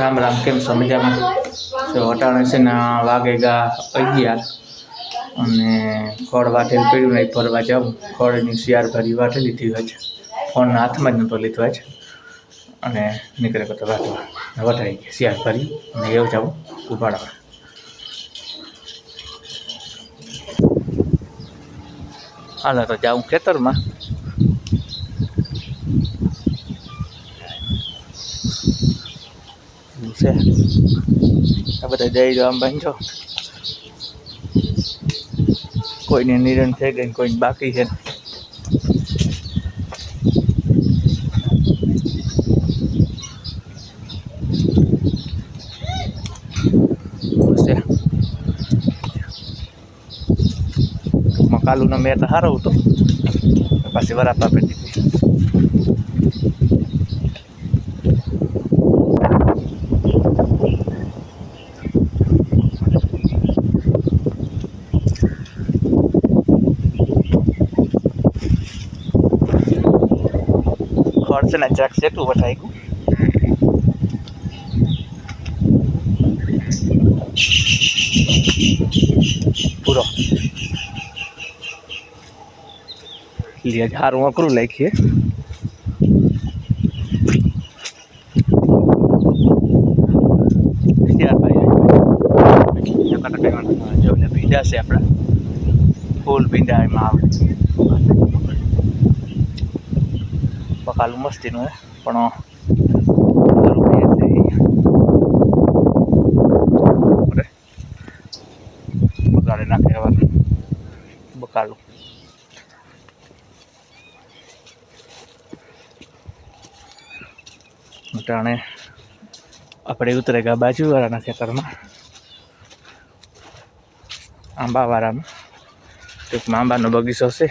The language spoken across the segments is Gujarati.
રામ રામ, કેમ છો? મજામાં? તો અટાણે છે ને વાગેગા અગિયાર અને ખોળ વાટેલ પીડ્યું નહીં ફરવા જાઉં. ખોળની શિયાર ભરી વાટે લીધી હોય છે. ફોન હાથમાં જ નહોતો લીધો હોય છે. અને નીકળે તો વાટવા. વટાઈ ગઈ શિયાર ભરી અને એવું જાઉં ઉપાડવા હાલો તો જાઉં ખેતરમાં. છે આ બધા જઈ જો આમ બાંધો કોઈને નિરણ થઈ ગઈ ને કોઈને બાકી છે એવું છે ટૂંકમાં કાલુનો મેટ સારો હતો પાછી વરાપ આપી ખડ છે ને જરાક સેટું વટાઈ ગયું. પૂરો. લે, હારું અકરું એટલે ભીંડા છે આપણા. ફૂલ ભીંડા એમાં આવે પકાલું મસ્તીનું હે. પણ. બગાડે નાખે બકાલું અટાણે આપણે ઉતરે ગયા બાજુવાળાના ખેતરમાં. આંબાવાળામાં ટૂંકમાં આંબાનો બગીચો છે.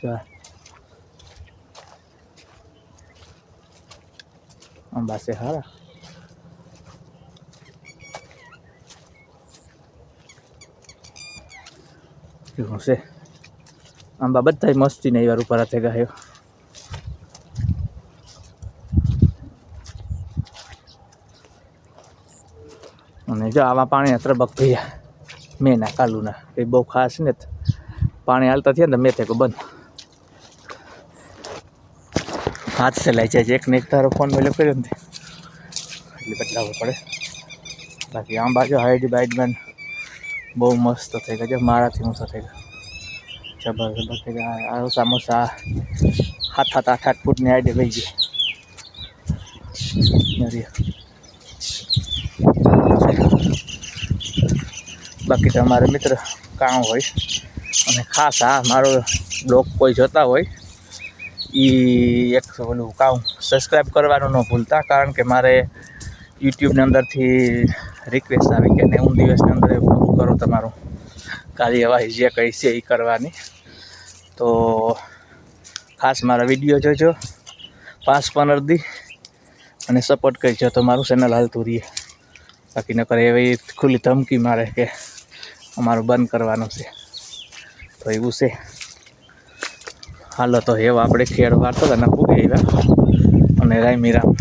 છે હારા કેવું છે આંબા બધા મસ્તી ને વાર ઉપર થઈ ગયા અને જો આમાં પાણી ત્રબક થયા મેં ના કાલુના એ બહુ ખાસ ને પાણી હાલતા થયા ને મેં તે બંધ હાથ સે લઈ જાય છે એક ને એક તારો ફોન મેલો કર્યો ને તે. એટલે બદલાવવો પડે. બાકી આમ બાજુ હાઈડ બાઈડમેન બહુ મસ્ત થઈ ગયા છે, મારાથી ઊંચા થઈ ગયા. જબરજસ્ત થઈ ગયા. આ સમોસા સાત સાત, આઠ આઠ ફૂટની હાઈડે વહી નરી. બાકી તમારે મિત્ર કામ હોય. અને ખાસ આ મારો બ્લોગ કોઈ જોતા હોય એ એક ઓલું કામ સબસ્ક્રાઈબ કરવાનું ન ભૂલતા, કારણ કે મારે યુટ્યુબની અંદરથી રિક્વેસ્ટ આવી કે નેવું દિવસની અંદર પૂરું કરો તમારું કાર્યવાહી જે કહી છે એ કરવાની. તો ખાસ મારા વીડિયો જોજો, પાંચ પંદર દી, અને સપોર્ટ કરજો તો મારું ચેનલ હાલતું રહીએ બાકી ન કરે એવી ખુલ્લી ધમકી મારે કે અમારું બંધ કરવાનું છે. તો એવું છે. હાલો તો હેવા આપણે ખેડ વાર્તા હતા ને આવ્યા અને રાયમી રામ